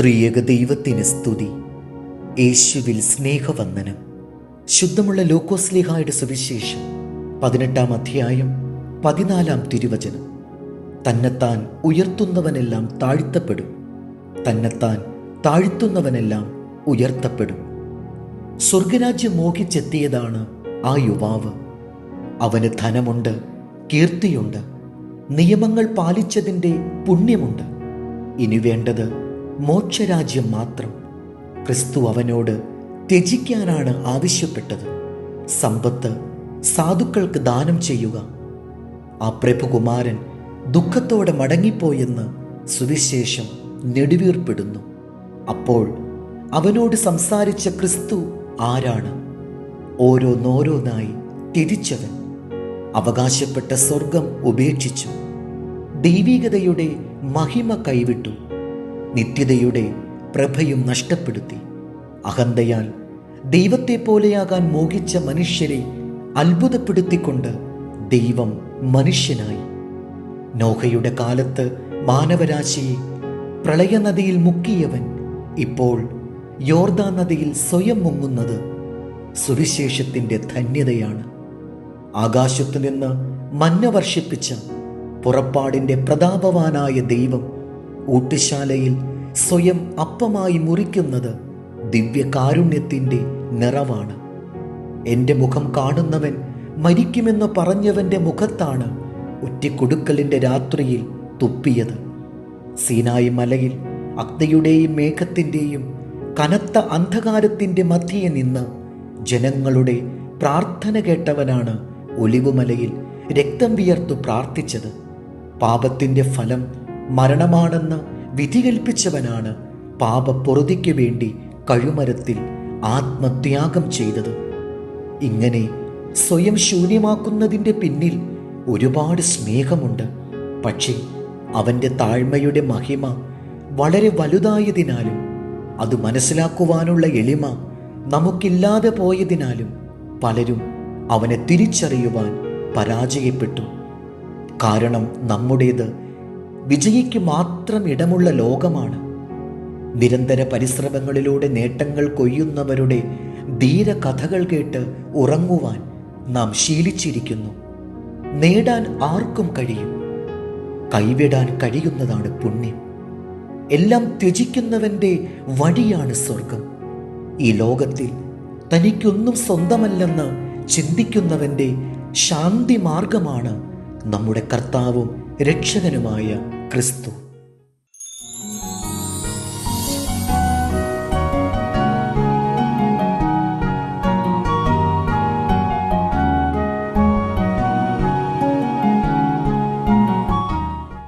ത്രിയേക ദൈവത്തിന് സ്തുതി. യേശുവിൽ സ്നേഹവന്ദനം. ശുദ്ധമുള്ള ലോക്കോസ്ലിഹായുടെ സുവിശേഷം പതിനെട്ടാം അധ്യായം പതിനാലാം തിരുവചനം. തന്നെത്താൻ ഉയർത്തുന്നവനെല്ലാം താഴ്ത്തപ്പെടും. തന്നെത്താൻ താഴ്ത്തുന്നവനെല്ലാം ഉയർത്തപ്പെടും. സ്വർഗരാജ്യം മോഹിച്ചെത്തിയതാണ് ആ യുവാവ്. അവന് ധനമുണ്ട് കീർത്തിയുണ്ട് നിയമങ്ങൾ പാലിച്ചതിന്റെ പുണ്യമുണ്ട്. ഇനി വേണ്ടത് മോക്ഷരാജ്യം മാത്രം. ക്രിസ്തു അവനോട് ത്യജിക്കാനാണ് ആവശ്യപ്പെട്ടത്. സമ്പത്ത് സാധുക്കൾക്ക് ദാനം ചെയ്യുക. ആ പ്രഭുകുമാരൻ ദുഃഖത്തോടെ മടങ്ങിപ്പോയെന്ന് സുവിശേഷം നെടുവീർപ്പെടുന്നു. അപ്പോൾ അവനോട് സംസാരിച്ച ക്രിസ്തു ആരാണ്? ഓരോന്നോരോന്നായി തിരിച്ചവൻ. അവകാശപ്പെട്ട സ്വർഗം ഉപേക്ഷിച്ചു. ദൈവികതയുടെ മഹിമ കൈവിട്ടു. നിത്യതയുടെ പ്രഭയും നഷ്ടപ്പെടുത്തി. അഹന്തയാൽ ദൈവത്തെ പോലെയാകാൻ മോഹിച്ച മനുഷ്യരെ അത്ഭുതപ്പെടുത്തിക്കൊണ്ട് ദൈവം മനുഷ്യനായി. നോഹയുടെ കാലത്ത് മാനവരാശിയെ പ്രളയനദിയിൽ മുക്കിയവൻ ഇപ്പോൾ യോർദാ നദിയിൽ സ്വയം മുങ്ങുന്നത് സുവിശേഷത്തിന്റെ ധന്യതയാണ്. ആകാശത്തു നിന്ന് മഞ്ഞ വർഷിപ്പിച്ച പുറപ്പാടിന്റെ പ്രതാപവാനായ ദൈവം ഊട്ടുശാലയിൽ സ്വയം അപ്പമായി മുറിക്കുന്നത് ദിവ്യകാരുണ്യത്തിന്റെ നിറവാണ്. എന്റെ മുഖം കാണുന്നവൻ മരിക്കുമെന്ന് പറഞ്ഞവന്റെ മുഖത്താണ് ഒറ്റക്കൊടുക്കലിന്റെ രാത്രിയിൽ തുപ്പിയത്. സീനായി മലയിൽ അഗ്നിയുടെയും മേഘത്തിന്റെയും കനത്ത അന്ധകാരത്തിന്റെ മധ്യയെ നിന്ന് ജനങ്ങളുടെ പ്രാർത്ഥന കേട്ടവനാണ് ഒലിവുമലയിൽ രക്തം വിയർത്തു പ്രാർത്ഥിച്ചത്. പാപത്തിന്റെ ഫലം മരണമാണെന്ന് വിധി കൽപ്പിച്ചവനാണ് പാപപ്പൊറുതിക്ക് വേണ്ടി കഴുമരത്തിൽ ആത്മത്യാഗം ചെയ്തത്. ഇങ്ങനെ സ്വയം ശൂന്യമാക്കുന്നതിന്റെ പിന്നിൽ ഒരുപാട് സ്നേഹമുണ്ട്. പക്ഷേ അവന്റെ താഴ്മയുടെ മഹിമ വളരെ വലുതായതിനാലും അത് മനസ്സിലാക്കുവാനുള്ള എളിമ നമുക്കില്ലാതെ പോയതിനാലും പലരും അവനെ തിരിച്ചറിയുവാൻ പരാജയപ്പെട്ടു. കാരണം നമ്മുടേത് വിജയിക്ക് മാത്രം ഇടമുള്ള ലോകമാണ്. നിരന്തര പരിശ്രമങ്ങളിലൂടെ നേട്ടങ്ങൾ കൊയ്യുന്നവരുടെ ധീരകഥകൾ കേട്ട് ഉറങ്ങുവാൻ നാം ശീലിച്ചിരിക്കുന്നു. നേടാൻ ആർക്കും കഴിയും. കൈവിടാൻ കഴിയുന്നതാണ് പുണ്യം. എല്ലാം ത്യജിക്കുന്നവന്റെ വഴിയാണ് സ്വർഗം ഈ ലോകത്തിൽ തനിക്കൊന്നും സ്വന്തമല്ലെന്ന് ചിന്തിക്കുന്നവന്റെ ശാന്തി മാർഗമാണ് നമ്മുടെ കർത്താവും രക്ഷകനുമായ ക്രിസ്തു